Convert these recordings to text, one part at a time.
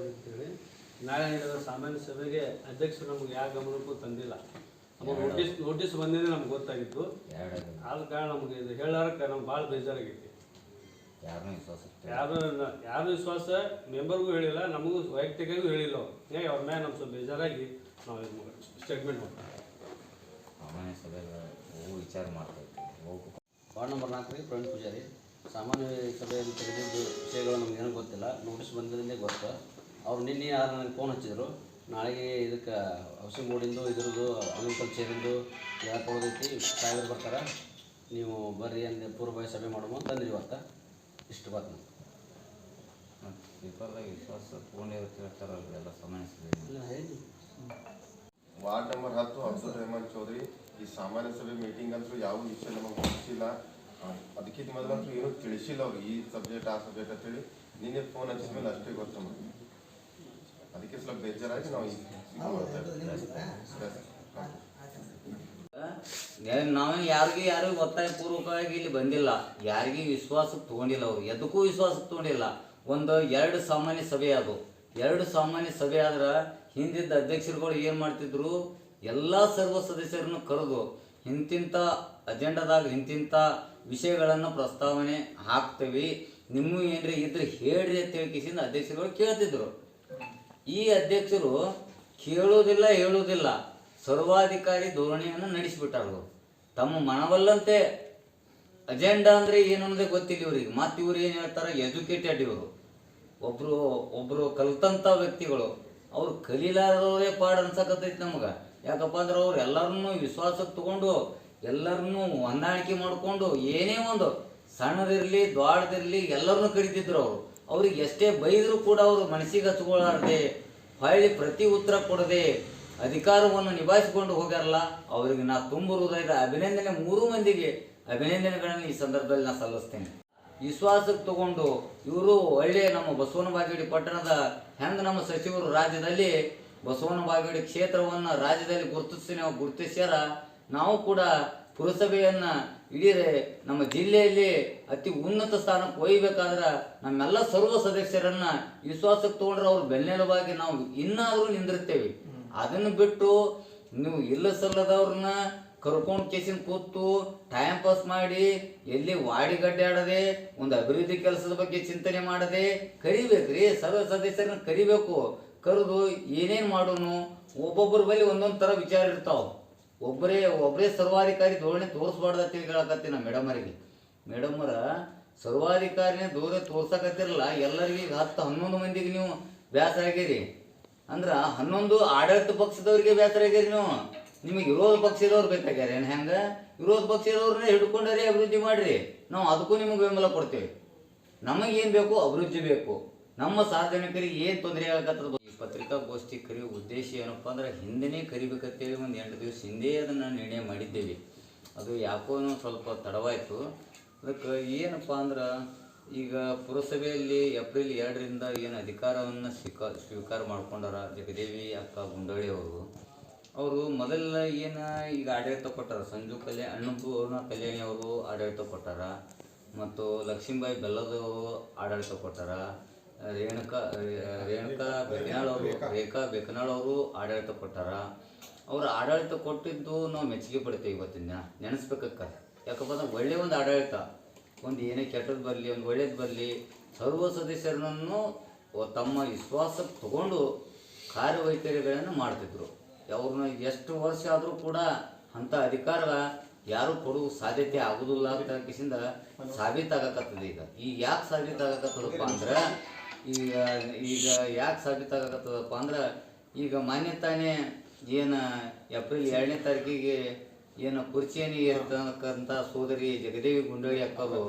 ಅಂತೇಳಿ ನಾಳೆ ನಡೆದ ಸಾಮಾನ್ಯ ಸಭೆಗೆ ಅಧ್ಯಕ್ಷರು ನಮಗೆ ಯಾವ ಗಮನಕ್ಕೂ ತಂದಿಲ್ಲ. ನಮಗೆ ನೋಟಿಸ್ ನೋಟಿಸ್ ಬಂದಿದೆ ನಮ್ಗೆ ಗೊತ್ತಾಗಿತ್ತು ಆದ ಕಾರಣ ನಮಗೆ ಇದು ಹೇಳಾರಕ್ಕೆ ನಮ್ಗೆ ಭಾಳ ಬೇಜಾರಾಗೈತಿ. ಯಾರನ್ನೂ ವಿಶ್ವಾಸ ಇಟ್ಟು ಯಾರು ಯಾರು ವಿಶ್ವಾಸ ಮೆಂಬರ್ಗೂ ಹೇಳಿಲ್ಲ ನಮಗೂ ವೈಯಕ್ತಿಕಗೂ ಹೇಳಿಲ್ಲ. ಹೇಗೆ ಅವ್ರ ಮೇಲೆ ನಮ್ಮ ಸ್ವಲ್ಪ ಬೇಜಾರಾಗಿ ನಾವು ಇದು ಸ್ಟೇಟ್ಮೆಂಟ್ ಮಾಡ್ತೀವಿ. ಸಾಮಾನ್ಯ ಹೋಗು ವಿಚಾರ ವಾರ್ಡ್ ನಂಬರ್ ನಾಲ್ಕರಿಗೆ ಪ್ರವೀಣ್ ಪೂಜಾರಿ. ಸಾಮಾನ್ಯ ಸಭೆಯಲ್ಲಿ ತೆಗೆದಿದ್ದು ವಿಷಯಗಳು ನಮ್ಗೆ ಏನೂ ಗೊತ್ತಿಲ್ಲ. ನೋಟಿಸ್ ಬಂದಿದ್ದೇ ಗೊತ್ತು. ಅವ್ರು ನಿನ್ನೆ ಯಾರು ನನಗೆ ಫೋನ್ ಹಚ್ಚಿದ್ರು. ನಾಳೆಗೆ ಇದಕ್ಕೆ ಹೌಸಿಂಗ್ ಬೋರ್ಡಿಂದು ಇದ್ರದ್ದು ಅಗ್ರಿಕಲ್ಚರ್ ಚೇರಿಂದು ಯಾರು ಕೊಡೋದೈತಿ ಸಾಯಿಬ್ರು ಬರ್ತಾರೆ. ನೀವು ಬರ್ರಿ ಅಂದೆ ಪೂರ್ವಭಾವಿ ಸಭೆ ಮಾಡುವ ತಂದ್ರಿ ಇವತ್ತ. ಇಷ್ಟು ಬಾತ್ ಮತ್ತು ಪೇಪರ್ದಾಗ ವಿಶ್ವಾಸ ತೊಗೊಂಡಿರುತ್ತೆ ಹೇಳ್ತಾರಲ್ರಿ ಎಲ್ಲ ಸಮಯ ಹೇಳಿ. ವಾರ್ಡ್ ನಂಬರ್ ಹತ್ತು ಅಬ್ದುಲ್ ರೆಹಮಾನ್ ಚೌಧರಿ. ಈ ಸಾಮಾನ್ಯ ಸಭೆ ಮೀಟಿಂಗ್ ಅಂತೂ ಯಾವ ವಿಷಯ ನಮಗೆ ಗೊತ್ತಿಲ್ಲ. ಅದಕ್ಕಿಂತ ಮೊದಲಂತೂ ಏನೂ ತಿಳಿಸಿಲ್ಲ ಅವ್ರು ಈ ಸಬ್ಜೆಕ್ಟ್ ಆ ಸಬ್ಜೆಕ್ಟ್ ಅಂತೇಳಿ. ನಿನ್ನೆ ಫೋನ್ ಹಚ್ಚಿದ ಮೇಲೆ ಅಷ್ಟೇ ಗೊತ್ತು ಬೇಜಾರಾಗಿ ನಾವು ನಾವೇನು ಯಾರಿಗೂ ಯಾರಿಗೂ ಒತ್ತಾಯ ಪೂರ್ವಕವಾಗಿ ಇಲ್ಲಿ ಬಂದಿಲ್ಲ. ಯಾರಿಗೂ ವಿಶ್ವಾಸಕ್ಕೆ ತಗೊಂಡಿಲ್ಲ ಅವರು. ಎದಕ್ಕೂ ವಿಶ್ವಾಸಕ್ಕೆ ತಗೊಂಡಿಲ್ಲ. ಒಂದು ಎರಡು ಸಾಮಾನ್ಯ ಸಭೆ ಅದು. ಎರಡು ಸಾಮಾನ್ಯ ಸಭೆ ಆದ್ರೆ ಹಿಂದಿದ್ದ ಅಧ್ಯಕ್ಷರುಗಳು ಏನು ಮಾಡ್ತಿದ್ರು? ಎಲ್ಲಾ ಸರ್ವ ಸದಸ್ಯರನ್ನು ಕರೆದು ಇಂತಿಂಥ ಅಜೆಂಡಾದಾಗ ಇಂತಿಂಥ ವಿಷಯಗಳನ್ನು ಪ್ರಸ್ತಾವನೆ ಹಾಕ್ತೇವಿ. ನಿಮ್ಮ ಏನ್ರಿ ಇದ್ರೆ ಹೇಳ್ರಿ ಅಂತ ಹೇಳ್ಕಿಸಿಂದ ಅಧ್ಯಕ್ಷರುಗಳು ಕೇಳ್ತಿದ್ರು. ಈ ಅಧ್ಯಕ್ಷರು ಕೇಳೋದಿಲ್ಲ ಹೇಳೋದಿಲ್ಲ ಸರ್ವಾಧಿಕಾರಿ ಧೋರಣೆಯನ್ನು ನಡೆಸಿಬಿಟ್ಟಾರು. ತಮ್ಮ ಮನವಲ್ಲಂತೆ ಅಜೆಂಡಾ ಅಂದರೆ ಏನು ಅನ್ನೋದೇ ಗೊತ್ತಿಲ್ಲ ಇವರಿಗೆ. ಮತ್ತು ಇವ್ರು ಏನು ಹೇಳ್ತಾರೆ? ಎಜುಕೇಟೆಡ್ ಇವರು. ಒಬ್ಬರು ಒಬ್ಬರು ಕಲಿತಂಥ ವ್ಯಕ್ತಿಗಳು. ಅವ್ರು ಕಲೀಲಾರದವರೇ ಪಾಡ ಅನ್ಸಕತ್ತೈತಿ ನಮ್ಗೆ. ಯಾಕಪ್ಪ ಅಂದ್ರೆ ಅವ್ರು ಎಲ್ಲರನ್ನೂ ವಿಶ್ವಾಸಕ್ಕೆ ತಗೊಂಡು, ಎಲ್ಲರನ್ನೂ ಹೊಂದಾಣಿಕೆ ಮಾಡಿಕೊಂಡು, ಏನೇ ಒಂದು ಸಣ್ಣದಿರಲಿ, ದೊಡ್ಡದಿರಲಿ ಎಲ್ಲರನ್ನೂ ಕರಿತಿದ್ರು ಅವರು. ಅವ್ರಿಗೆ ಎಷ್ಟೇ ಬೈದರೂ ಕೂಡ ಅವರು ಮನಸ್ಸಿಗೆ ಹಚ್ಕೊಳ್ಳಾರ್ದೆ ಹೊಳ್ಳಿ ಪ್ರತಿ ಉತ್ತರ ಕೊಡದೆ ಅಧಿಕಾರವನ್ನು ನಿಭಾಯಿಸಿಕೊಂಡು ಹೋಗ್ಯಾರಲ್ಲ, ಅವರಿಗೆ ನಾ ತುಂಬ ಹೃದಯದ ಅಭಿನಂದನೆ, ಮೂರು ಮಂದಿಗೆ ಅಭಿನಂದನೆಗಳನ್ನು ಈ ಸಂದರ್ಭದಲ್ಲಿ ನಾ ಸಲ್ಲಿಸ್ತೇನೆ. ವಿಶ್ವಾಸಕ್ಕೆ ತಗೊಂಡು ಇವರು ಒಳ್ಳೆ ನಮ್ಮ ಬಸವನ ಬಾಗೇಡಿ ಪಟ್ಟಣದ ಹೆಂಗ ನಮ್ಮ ಸಚಿವರು ರಾಜ್ಯದಲ್ಲಿ ಬಸವನ ಬಾಗೇಡಿ ಕ್ಷೇತ್ರವನ್ನು ರಾಜ್ಯದಲ್ಲಿ ಗುರುತಿಸಿ ನಾವು ಗುರುತಿಸ್ಯಾರ, ನಾವು ಕೂಡ ಪುರಸಭೆಯನ್ನ ಇಡೀ ನಮ್ಮ ಜಿಲ್ಲೆಯಲ್ಲಿ ಅತಿ ಉನ್ನತ ಸ್ಥಾನಕ್ಕೆ ಒಯ್ಯಬೇಕಾದ್ರೆ ನಮ್ಮೆಲ್ಲ ಸರ್ವ ಸದಸ್ಯರನ್ನ ವಿಶ್ವಾಸಕ್ಕೆ ತಗೊಂಡ್ರೆ ಅವ್ರ ಬೆನ್ನೆಲುಬಾಗಿ ನಾವು ಇನ್ನಾದರೂ ನಿಂದಿರ್ತೇವೆ. ಅದನ್ನು ಬಿಟ್ಟು ನೀವು ಇಲ್ಲ ಸಲ್ಲದವ್ರನ್ನ ಕರ್ಕೊಂಡು ಕೇಸಿನ ಕೂತು ಟೈಮ್ ಪಾಸ್ ಮಾಡಿ ಎಲ್ಲಿ ವಾಡಿ ಆಡದೆ ಒಂದು ಅಭಿವೃದ್ಧಿ ಕೆಲಸದ ಬಗ್ಗೆ ಚಿಂತನೆ ಮಾಡದೆ ಕರಿಬೇಕ್ರಿ. ಸರ್ವ ಸದಸ್ಯರನ್ನ ಕರಿಬೇಕು. ಕರೆದು ಏನೇನು ಮಾಡೋನು ಒಬ್ಬೊಬ್ಬರ ಬಳಿ ಒಂದೊಂದು ಥರ ವಿಚಾರ ಇರ್ತಾವ. ಒಬ್ಬರೇ ಒಬ್ಬರೇ ಸರ್ವಾಧಿಕಾರಿ ಧೋರಣೆ ತೋರಿಸ್ಬಾರ್ದು ಅಂತ ಹೇಳಕತ್ತೀನಿ ಮೇಡಮರಿಗೆ. ಮೇಡಮರ, ಸರ್ವಾಧಿಕಾರಿನೇ ದೂರ ತೋರ್ಸಕತ್ತಿರಲ್ಲ, ಎಲ್ಲರಿಗೆ ಈಗ ಹತ್ತು, ಹನ್ನೊಂದು ಮಂದಿಗೆ ನೀವು ಬೇಸರ ಆಗಿರಿ. ಅಂದ್ರೆ ಹನ್ನೊಂದು ಆಡಳಿತ ಪಕ್ಷದವ್ರಿಗೆ ಬೇಸರ ಆಗಿರಿ ನೀವು. ನಿಮಗೆ ವಿರೋಧ ಪಕ್ಷದವ್ರು ಬೇಕಾಗ್ಯಾರ ಏನು ಹೆಂಗ? ವಿರೋಧ ಪಕ್ಷದವ್ರನ್ನ ಹಿಡ್ಕೊಂಡರೆ ಅಭಿವೃದ್ಧಿ ಮಾಡ್ರಿ. ನಾವು ಅದಕ್ಕೂ ನಿಮಗೆ ಬೆಂಬಲ ಕೊಡ್ತೇವೆ. ನಮಗೇನು ಬೇಕು? ಅಭಿವೃದ್ಧಿ ಬೇಕು. ನಮ್ಮ ಸಾರ್ವಜನಿಕರಿಗೆ ಏನು ತೊಂದರೆ ಆಗತ್ತದ ಈ ಪತ್ರಿಕಾಗೋಷ್ಠಿ ಕರೆಯುವ ಉದ್ದೇಶ ಏನಪ್ಪ ಅಂದ್ರೆ ಹಿಂದೆನೇ ಕರಿಬೇಕಂತೇಳಿ ಒಂದು ಎಂಟು ದಿವಸ ಹಿಂದೆ ಅದನ್ನು ನಿರ್ಣಯ ಮಾಡಿದ್ದೇವೆ. ಅದು ಯಾಕೋ ಸ್ವಲ್ಪ ತಡವಾಯಿತು. ಅದಕ್ಕೆ ಏನಪ್ಪ ಅಂದ್ರೆ ಈಗ ಪುರಸಭೆಯಲ್ಲಿ ಏಪ್ರಿಲ್ ಎರಡರಿಂದ ಏನು ಅಧಿಕಾರವನ್ನು ಸ್ವೀಕಾರ ಸ್ವೀಕಾರ ಮಾಡ್ಕೊಂಡಾರ ಜಗದೇವಿ ಅಕ್ಕ ಗುಂಡಳ್ಳಿ ಅವರು. ಅವರು ಮೊದಲ ಏನು ಈಗ ಆಡಳಿತ ಕೊಟ್ಟಾರ, ಸಂಜು ಕಲ್ಯಾಣ ಅವ್ರನ್ನ ಕಲ್ಯಾಣಿ ಅವರು ಆಡಳಿತ ಕೊಟ್ಟಾರ. ಮತ್ತು ಲಕ್ಷ್ಮೀಬಾಯಿ ಬೆಲ್ಲದವರು ಆಡಳಿತ ಕೊಟ್ಟಾರ. ರೇಣುಕಾ ರೇಣುಕಾ ಬೆಕನಾಳ್ ಅವರು, ರೇಖಾ ಬೆಕನಾಳ್ ಅವರು ಆಡಳಿತ ಕೊಟ್ಟಾರ. ಅವ್ರ ಆಡಳಿತ ಕೊಟ್ಟಿದ್ದು ನಾವು ಮೆಚ್ಚುಗೆ ಪಡ್ತೇವೆ ಇವತ್ತಿನ ನೆನೆಸ್ಬೇಕಕ್ಕ ಯಾಕಪ್ಪ ಅಂದ್ರೆ ಒಳ್ಳೆಯ ಒಂದು ಆಡಳಿತ. ಒಂದು ಏನೇ ಕೆಟ್ಟದ್ದು ಬರಲಿ, ಒಂದು ಒಳ್ಳೇದು ಬರಲಿ, ಸರ್ವ ಸದಸ್ಯರನ್ನು ತಮ್ಮ ವಿಶ್ವಾಸಕ್ಕೆ ತಗೊಂಡು ಕಾರ್ಯವೈಖರಿಗಳನ್ನು ಮಾಡ್ತಿದ್ರು. ಅವ್ರನ್ನ ಎಷ್ಟು ವರ್ಷ ಆದರೂ ಕೂಡ ಅಂಥ ಅಧಿಕಾರ ಯಾರು ಕೊಡುವ ಸಾಧ್ಯತೆ ಆಗುದಿಲ್ಲ ಅಂತ ಕಿಸಿಂದ ಸಾಬೀತಾಗಕತ್ತದ ಈಗ. ಈಗ ಯಾಕೆ ಸಾಬೀತಾಗಕತ್ತದಪ್ಪ ಅಂದ್ರೆ ಈಗ ಈಗ ಯಾಕೆ ಸಾಬೀತಾಗತ್ತದಪ್ಪ ಅಂದ್ರೆ, ಈಗ ಮಾನ್ಯ ತಾನೇ ಏನು ಏಪ್ರಿಲ್ ಎರಡನೇ ತಾರೀಕಿಗೆ ಏನು ಕುರ್ಚಿಯನ್ನು ಏರ್ತಕ್ಕಂಥ ಸೋದರಿ ಜಗದೇವಿ ಗುಂಡೋಳಿ ಅಕ್ಕರು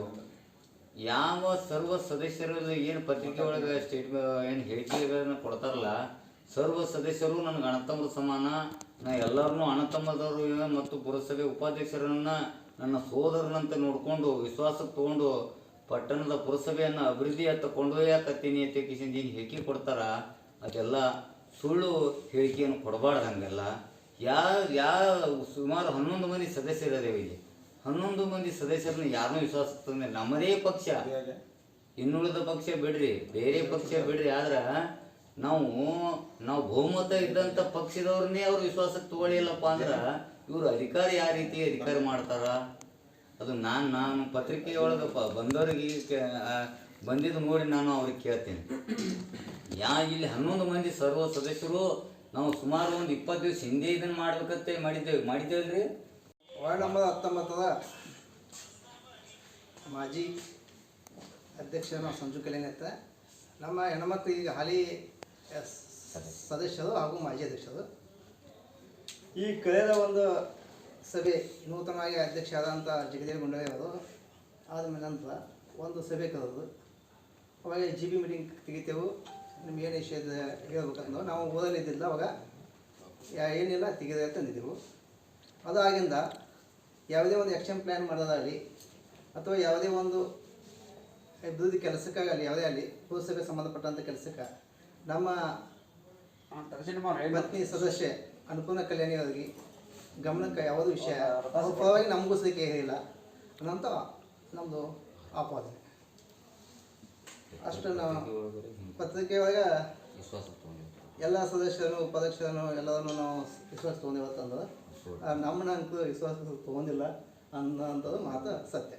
ಯಾವ ಸರ್ವ ಸದಸ್ಯರು ಏನು ಪತ್ರಿಕೆ ಒಳಗೆ ಸ್ಟೇಟ್ ಏನು ಹೇಳಿಕೆಗಳನ್ನು ಕೊಡ್ತಾರಲ್ಲ, ಸರ್ವ ಸದಸ್ಯರು ನನಗೆ ಅಣತಮ್ಮದ ಸಮಾನ, ನಾ ಎಲ್ಲರನ್ನೂ ಅಣತಮ್ಮದವರು ಮತ್ತು ಪುರಸಭೆ ಉಪಾಧ್ಯಕ್ಷರನ್ನ ನನ್ನ ಸೋದರನಂತೆ ನೋಡಿಕೊಂಡು ವಿಶ್ವಾಸಕ್ಕೆ ತಗೊಂಡು ಪಟ್ಟಣದ ಪುರಸಭೆಯನ್ನು ಅಭಿವೃದ್ಧಿಯತ್ತ ಕೊಂಡೊಯ್ಯಾಕತ್ತೀನಿ ಅಂತ ಕಿಶಿಂದ ಹಿಂಗೆ ಹೇಳಿಕೆ ಕೊಡ್ತಾರ, ಅದೆಲ್ಲ ಸುಳ್ಳು ಹೇಳಿಕೆಯನ್ನು ಕೊಡಬಾರ್ದು ಹಂಗೆಲ್ಲ. ಯಾರು ಯಾ ಸುಮಾರು ಹನ್ನೊಂದು ಮಂದಿ ಸದಸ್ಯರಿದ್ದೇವೆ ಇಲ್ಲಿ. ಹನ್ನೊಂದು ಮಂದಿ ಸದಸ್ಯರನ್ನ ಯಾರನ್ನು ವಿಶ್ವಾಸ ನಮ್ಮದೇ ಪಕ್ಷ. ಇನ್ನುಳಿದ ಪಕ್ಷ ಬಿಡ್ರಿ, ಬೇರೆ ಪಕ್ಷ ಬಿಡ್ರಿ. ಆದ್ರೆ ನಾವು ನಾವು ಬಹುಮತ ಇದ್ದಂಥ ಪಕ್ಷದವ್ರನ್ನೇ ಅವ್ರು ವಿಶ್ವಾಸಕ್ಕೆ ತಗೊಳ್ಳಿಲ್ಲಪ್ಪ ಅಂದ್ರೆ ಇವರು ಅಧಿಕಾರಿ ಯಾವ ರೀತಿ ಅಧಿಕಾರ ಮಾಡ್ತಾರ. ಅದು ನಾನು ನಾನು ಪತ್ರಿಕೆಯೊಳಗಪ್ಪ ಬಂದವ್ರಿಗೆ ಆ, ಬಂದಿದ್ದು ನೋಡಿ ನಾನು ಅವ್ರಿಗೆ ಕೇಳ್ತೀನಿ. ಯಾ ಇಲ್ಲಿ ಹನ್ನೊಂದು ಮಂದಿ ಸರ್ವ ಸದಸ್ಯರು ನಾವು ಸುಮಾರು ಒಂದು ಇಪ್ಪತ್ತು ದಿವಸ ಹಿಂದೆ ಇದನ್ನು ಮಾಡ್ಬೇಕಂತ ಮಾಡಿದ್ದೇವೆ. ಮಾಡಿದ್ದೇವಲ್ರಿ? ವಾರ್ಡ್ ನಂಬರ್ ಹತ್ತೊಂಬತ್ತದ ಮಾಜಿ ಅಧ್ಯಕ್ಷ ನಾವು ಸಂಜು ಕಲೆನತ್ತ ನಮ್ಮ ಹೆಣ್ಮಕ್ಳು ಈಗ ಹಾಲಿ ಸದಸ್ಯರು ಹಾಗೂ ಮಾಜಿ ಅಧ್ಯಕ್ಷರು. ಈ ಕಳೆದ ಒಂದು ಸಭೆ ನೂತನವಾಗಿ ಅಧ್ಯಕ್ಷ ಆದಂಥ ಜಗದೇವ್ ಗುಂಡಯ್ಯ ಅವರು ಆದಮೇಲೆ ನಂತರ ಒಂದು ಸಭೆ ಕರೆದು ಅವಾಗ ಜಿ ಬಿ ಮೀಟಿಂಗ್ ತೆಗಿತೇವು. ನಿಮ್ಗೆ ಏನು ವಿಷಯ ಹೇಳ್ಬೇಕಂದು ನಾವು ಓದಲಿದ್ದಿಲ್ಲ ಅವಾಗ ಯಾ- ಏನಿಲ್ಲ ತೆಗೆದ ತಂದಿದ್ದೆವು ಅದು ಆಗಿಂದ ಯಾವುದೇ ಒಂದು ಆ್ಯಕ್ಷನ್ ಪ್ಲ್ಯಾನ್ ಮಾಡೋದಾಗಲಿ ಅಥವಾ ಯಾವುದೇ ಒಂದು ಅಭಿವೃದ್ಧಿ ಕೆಲಸಕ್ಕಾಗಲಿ ಯಾವುದೇ ಆಗಲಿ ಪುರಸಭೆ ಸಂಬಂಧಪಟ್ಟಂಥ ಕೆಲಸಕ್ಕೆ ನಮ್ಮ ಪತ್ನಿ ಸದಸ್ಯೆ ಅನ್ನಪೂರ್ಣ ಕಲ್ಯಾಣಿ ಅವರಿಗೆ ಗಮನಕ್ಕೆ ಯಾವುದು ವಿಷಯ? ಪರವಾಗಿ ನಮಗೂ ಸಲಿಕೆ ಇಲ್ಲ ಅನ್ನೋಂಥ ನಮ್ಮದು ಆಪಾದನೆ. ಅಷ್ಟು ನಾವು ಪತ್ರಿಕೆ ಒಳಗೆ ಎಲ್ಲ ಸದಸ್ಯರು ಉಪಾಧ್ಯಕ್ಷರನ್ನು ಎಲ್ಲರನ್ನು ನಾವು ವಿಶ್ವಾಸ ತೊಗೊಂಡಿವತ್ತಂದ್ರೆ ಅಂತೂ ವಿಶ್ವಾಸ ತೊಗೊಂಡಿಲ್ಲ ಅನ್ನೋಂಥದ್ದು ಮಾತು ಸತ್ಯ.